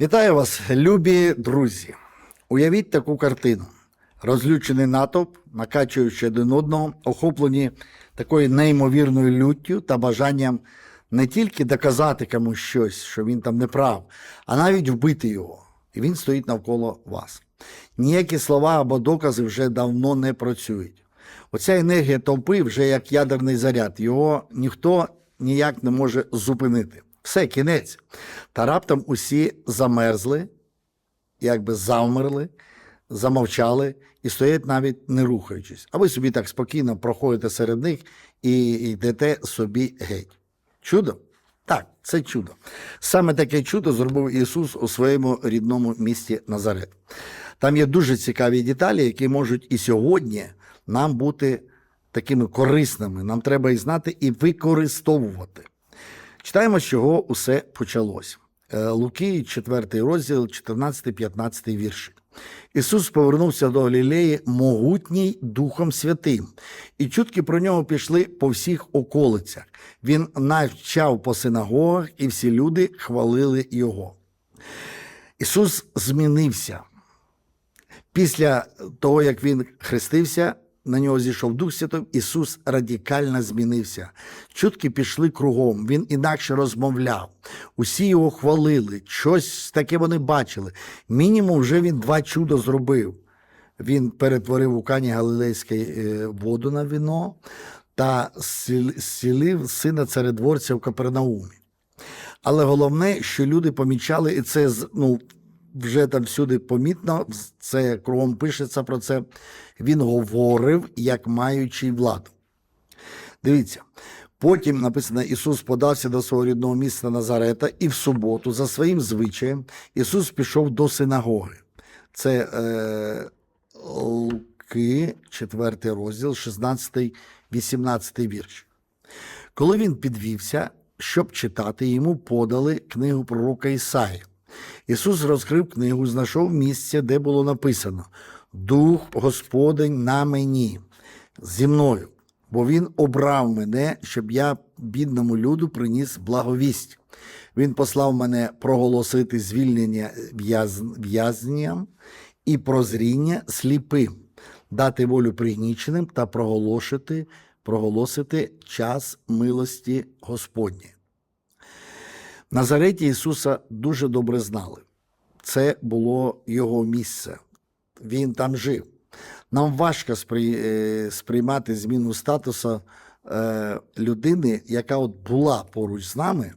Вітаю вас, любі друзі. Уявіть таку картину. Розлючений натовп, накачуючи один одного, охоплені такою неймовірною люттю та бажанням не тільки доказати комусь щось, що він там не прав, а навіть вбити його. І він стоїть навколо вас. Ніякі слова або докази вже давно не працюють. Оця енергія толпи вже як ядерний заряд. Його ніхто ніяк не може зупинити. Все, кінець. Та раптом усі замерзли, якби завмерли, замовчали і стоять навіть не рухаючись. А ви собі так спокійно проходите серед них і йдете собі геть. Чудо? Так, це чудо. Саме таке чудо зробив Ісус у своєму рідному місті Назарет. Там є дуже цікаві деталі, які можуть і сьогодні нам бути такими корисними. Нам треба їх знати і використовувати. Читаємо, з чого усе почалось. Е, Луки, 4 розділ, 14-15 вірші. Ісус повернувся до Галілеї могутній Духом Святим, і чутки про нього пішли по всіх околицях. Він навчав по синагогах, і всі люди хвалили Його. Ісус змінився. Після того, як він хрестився, на нього зійшов Дух Святий, Ісус радикально змінився. Чутки пішли кругом, він інакше розмовляв. Усі його хвалили, щось таке вони бачили. Мінімум, вже він два чуда зробив. Він перетворив у Кані Галилейській е, воду на вино та зціл- зцілив сина царедворця в Капернаумі. Але головне, що люди помічали, і це ну, вже там всюди помітно, це кругом пишеться про це. Він говорив, як маючий владу. Дивіться. Потім написано, Ісус подався до свого рідного міста Назарета, і в суботу, за своїм звичаєм, Ісус пішов до синагоги. Це е, Луки, 4 розділ, 16, 18 вірш. Коли він підвівся, щоб читати, йому подали книгу пророка Ісаї. Ісус розкрив книгу, знайшов місце, де було написано Дух Господень на мені, зі мною, бо Він обрав мене, щоб я бідному люду приніс благовість. Він послав мене проголосити звільнення в'яз- в'язням і прозріння сліпим, дати волю пригніченим та проголошити, проголосити час милості Господньої. Назареті Ісуса дуже добре знали. Це було його місце. Він там жив. Нам важко е, сприймати зміну статусу е, людини, яка от була поруч з нами,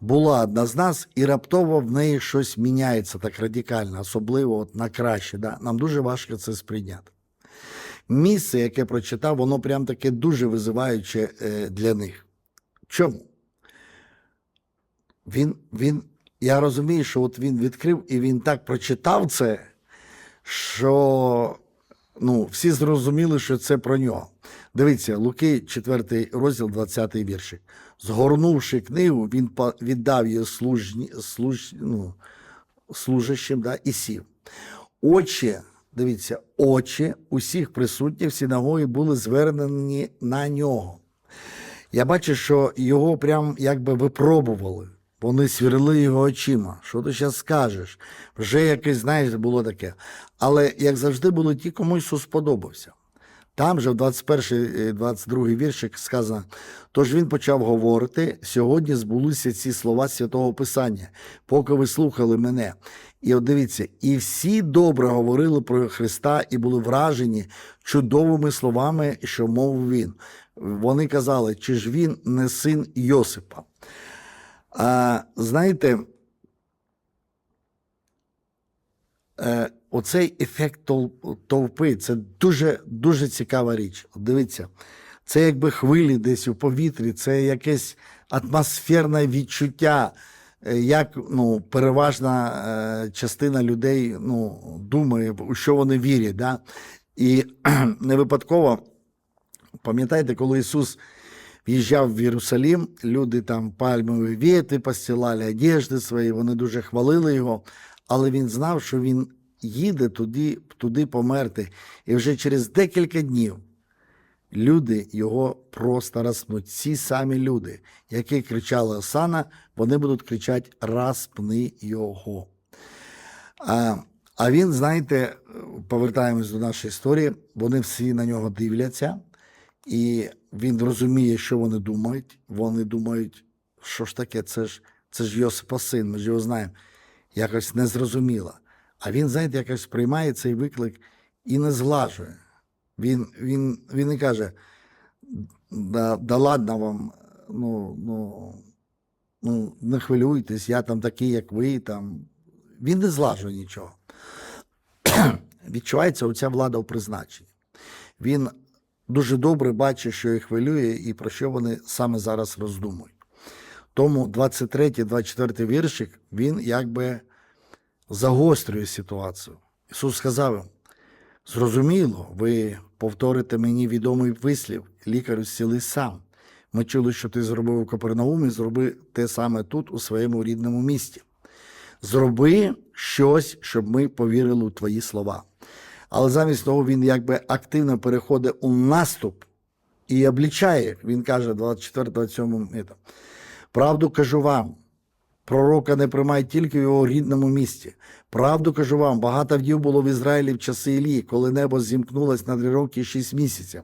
була одна з нас, і раптово в неї щось міняється так радикально, особливо от на краще. Да? Нам дуже важко це сприйняти. Місце, яке прочитав, воно прям таке дуже визиваюче е, для них. Чому? Він, він, я розумію, що от він відкрив і він так прочитав це, що ну, всі зрозуміли, що це про нього. Дивіться, Луки, 4 розділ, 20 віршик. Згорнувши книгу, він віддав її служні, служ, ну, служащим да, і сів. Очі, дивіться, очі усіх присутніх в синагогі були звернені на нього. Я бачу, що його прям якби випробували. Вони свірили його очима. Що ти зараз скажеш? Вже якесь, знаєш, було таке. Але, як завжди, були ті, кому Ісус сподобався. Там же в 21 22 віршик сказано: тож він почав говорити: сьогодні збулися ці слова святого Писання, поки ви слухали мене. І от дивіться, і всі добре говорили про Христа і були вражені чудовими словами, що мовив він. Вони казали, чи ж він не син Йосипа? А знаєте, е, оцей ефект толпи це дуже, дуже цікава річ. Дивіться, це якби хвилі десь у повітрі, це якесь атмосферне відчуття, е, як ну, переважна е, частина людей ну, думає, у що вони вірять. Да? І не випадково, пам'ятаєте, коли Ісус в'їжджав в Єрусалім, люди там пальмові віти постілали, одежди свої, вони дуже хвалили його, але він знав, що він їде туди, туди померти. І вже через декілька днів люди його просто розпнуть. Ці самі люди, які кричали Осана, вони будуть кричати Распни його. А, а він, знаєте, повертаємось до нашої історії, вони всі на нього дивляться, і він розуміє, що вони думають. Вони думають, що ж таке, це ж, це ж Йосипа син, ми ж його знаємо. Якось незрозуміло. А він, знаєте, якось сприймає цей виклик і не зглажує. Він, він, він не каже, да, да ладно вам, ну, ну, ну, не хвилюйтесь, я там такий, як ви. Там. Він не злажує нічого. Відчувається оця влада у призначенні. Він дуже добре бачить, що їх хвилює і про що вони саме зараз роздумують. Тому 23-24 віршик, він якби загострює ситуацію. Ісус сказав їм, зрозуміло, ви повторите мені відомий вислів, лікар зціли сам. Ми чули, що ти зробив у Капернаумі, зроби те саме тут, у своєму рідному місті. Зроби щось, щоб ми повірили у твої слова. Але замість того він якби активно переходить у наступ і облічає. Він каже 24-27 мітом. Правду кажу вам, пророка не приймають тільки в його рідному місті. Правду кажу вам, багато вдів було в Ізраїлі в часи Ілії, коли небо зімкнулось на три роки і шість місяців.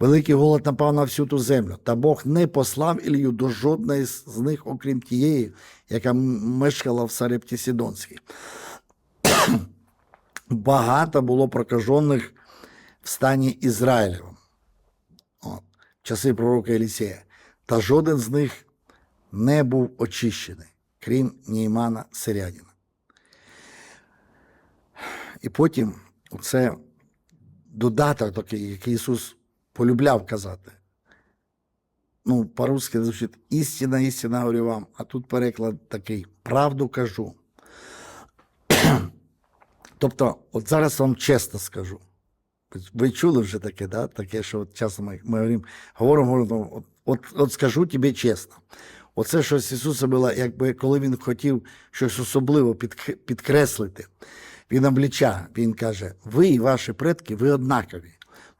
Великий голод напав на всю ту землю. Та Бог не послав Ілію до жодної з них, окрім тієї, яка мешкала в Сарепті Сідонській. Багато було прокажених в стані. От, в часи пророка Елісея. Та жоден з них не був очищений, крім Неймана Сирянина. І потім це додаток такий, який Ісус полюбляв казати. Ну, по-русски звучить істина, істина говорю вам, а тут переклад такий правду кажу. Тобто, от зараз вам чесно скажу. Ви чули вже таке, да? таке, що от часом ми, ми говоримо, говоримо, говоримо от, от, скажу тобі чесно. Оце щось Ісуса було, якби коли Він хотів щось особливо підк- підкреслити. Він обліча, він каже: ви і ваші предки, ви однакові.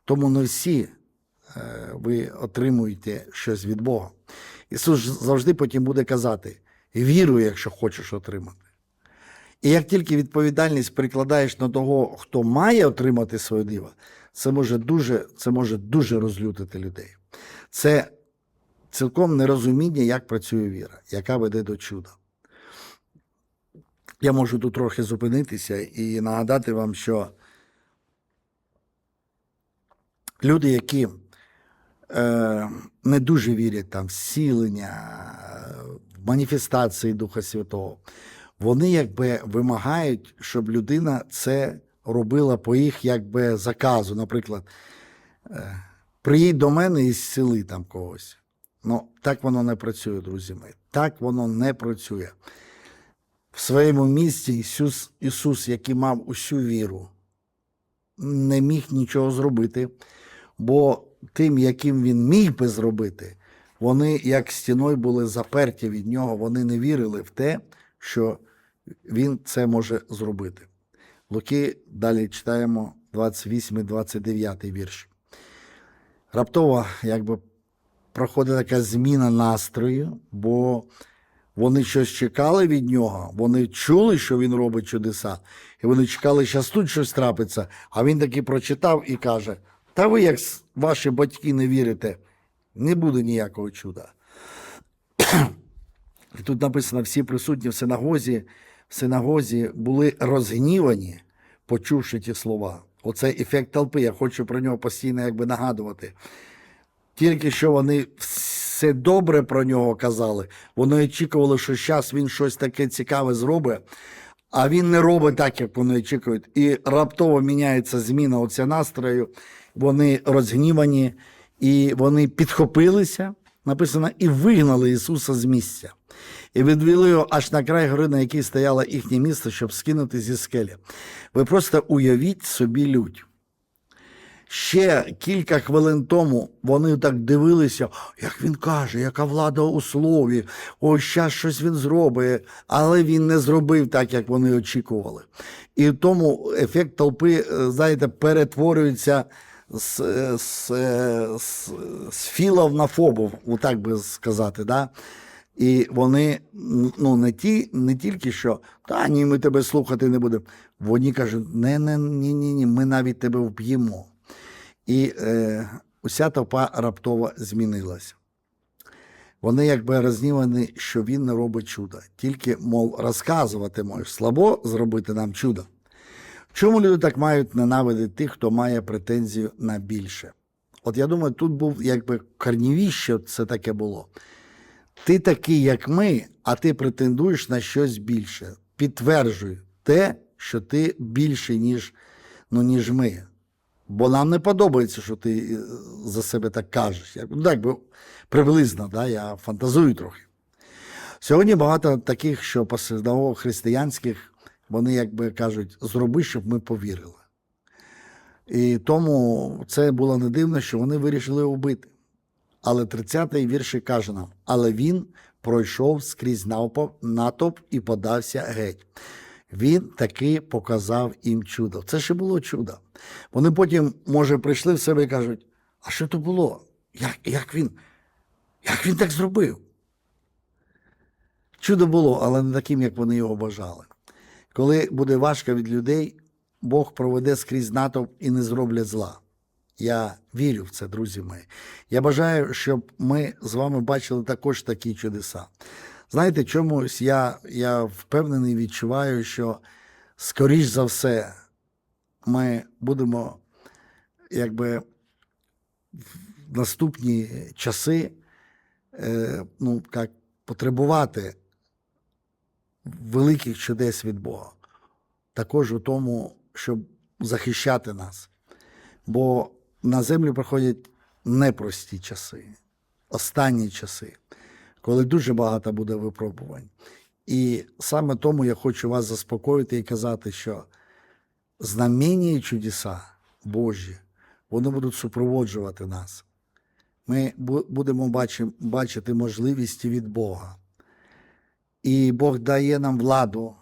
Тому не всі е, ви отримуєте щось від Бога. Ісус завжди потім буде казати: віруй, якщо хочеш отримати. І як тільки відповідальність прикладаєш на того, хто має отримати своє диво, це може дуже, це може дуже розлютити людей. Це цілком нерозуміння, як працює віра, яка веде до чуда. Я можу тут трохи зупинитися і нагадати вам, що люди, які е, не дуже вірять там в зцілення, в маніфестації Духа Святого, вони якби вимагають, щоб людина це робила по їх якби заказу. Наприклад, е, приїдь до мене і зціли там когось. Ну, так воно не працює, друзі мої. Так воно не працює. В своєму місці Ісус, Ісус, який мав усю віру, не міг нічого зробити, бо тим, яким він міг би зробити, вони як стіною були заперті від нього, вони не вірили в те, що він це може зробити. Луки далі читаємо 28 29 вірш. Раптово, якби проходить така зміна настрою, бо вони щось чекали від нього, вони чули, що він робить чудеса, і вони чекали, що тут щось трапиться. А він таки прочитав і каже: Та ви, як ваші батьки, не вірите, не буде ніякого чуда. І тут написано: всі присутні в синагозі, синагозі були розгнівані, почувши ті слова. Оцей ефект толпи, я хочу про нього постійно якби нагадувати. Тільки що вони все добре про нього казали, вони очікували, що зараз він щось таке цікаве зробить, а він не робить так, як вони очікують. І раптово міняється зміна оця настрою, вони розгнівані, і вони підхопилися, написано, і вигнали Ісуса з місця. І відвели його аж на край гори, на якій стояло їхнє місто, щоб скинути зі скелі. Ви просто уявіть собі лють. Ще кілька хвилин тому вони так дивилися, як він каже, яка влада у слові, ось зараз щось він зробить, але він не зробив так, як вони очікували. І тому ефект толпи, е, знаєте, перетворюється з, з, з, з філов на фобов, так би сказати. Да? І вони ну, не, ті, не тільки що, та ні, ми тебе слухати не будемо. Вони кажуть, не, не, ні, ні, ні, ми навіть тебе вб'ємо. І е, уся толпа раптово змінилася. Вони якби рознівані, що він не робить чуда. Тільки, мов, розказувати можеш слабо зробити нам чудо. Чому люди так мають ненавидити тих, хто має претензію на більше? От я думаю, тут був якби корнівіще це таке було. Ти такий, як ми, а ти претендуєш на щось більше. Підтверджуй те, що ти більший, ніж, ну, ніж ми. Бо нам не подобається, що ти е, за себе так кажеш. Як, ну, так би приблизно, да, я фантазую трохи. Сьогодні багато таких, що послідовно християнських, вони якби кажуть, зроби, щоб ми повірили. І тому це було не дивно, що вони вирішили убити. Але 30-й вірші каже нам: але він пройшов скрізь натовп і подався геть. Він таки показав їм чудо. Це ще було чудо. Вони потім, може, прийшли в себе і кажуть: а що то було? Як, як, він, як він так зробив? Чудо було, але не таким, як вони його бажали. Коли буде важко від людей, Бог проведе скрізь натовп і не зроблять зла. Я вірю в це, друзі мої. Я бажаю, щоб ми з вами бачили також такі чудеса. Знаєте, чомусь я, я впевнений, відчуваю, що скоріш за все ми будемо якби в наступні часи е, ну, як, потребувати великих чудес від Бога. Також у тому, щоб захищати нас. Бо на землю приходять непрості часи, останні часи, коли дуже багато буде випробувань. І саме тому я хочу вас заспокоїти і казати, що знаміння і чудеса Божі, вони будуть супроводжувати нас. Ми будемо бачити можливості від Бога. І Бог дає нам владу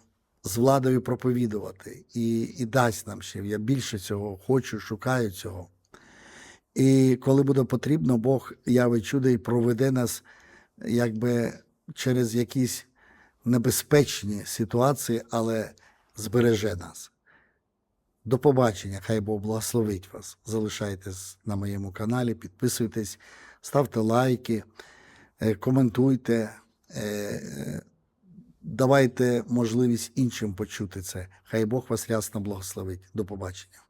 з владою проповідувати і, і дасть нам ще. Я більше цього хочу, шукаю цього. І коли буде потрібно, Бог явить чудо і проведе нас якби через якісь небезпечні ситуації, але збереже нас. До побачення, хай Бог благословить вас. Залишайтесь на моєму каналі, підписуйтесь, ставте лайки, е, коментуйте, е, е, давайте можливість іншим почути це. Хай Бог вас рясно благословить. До побачення.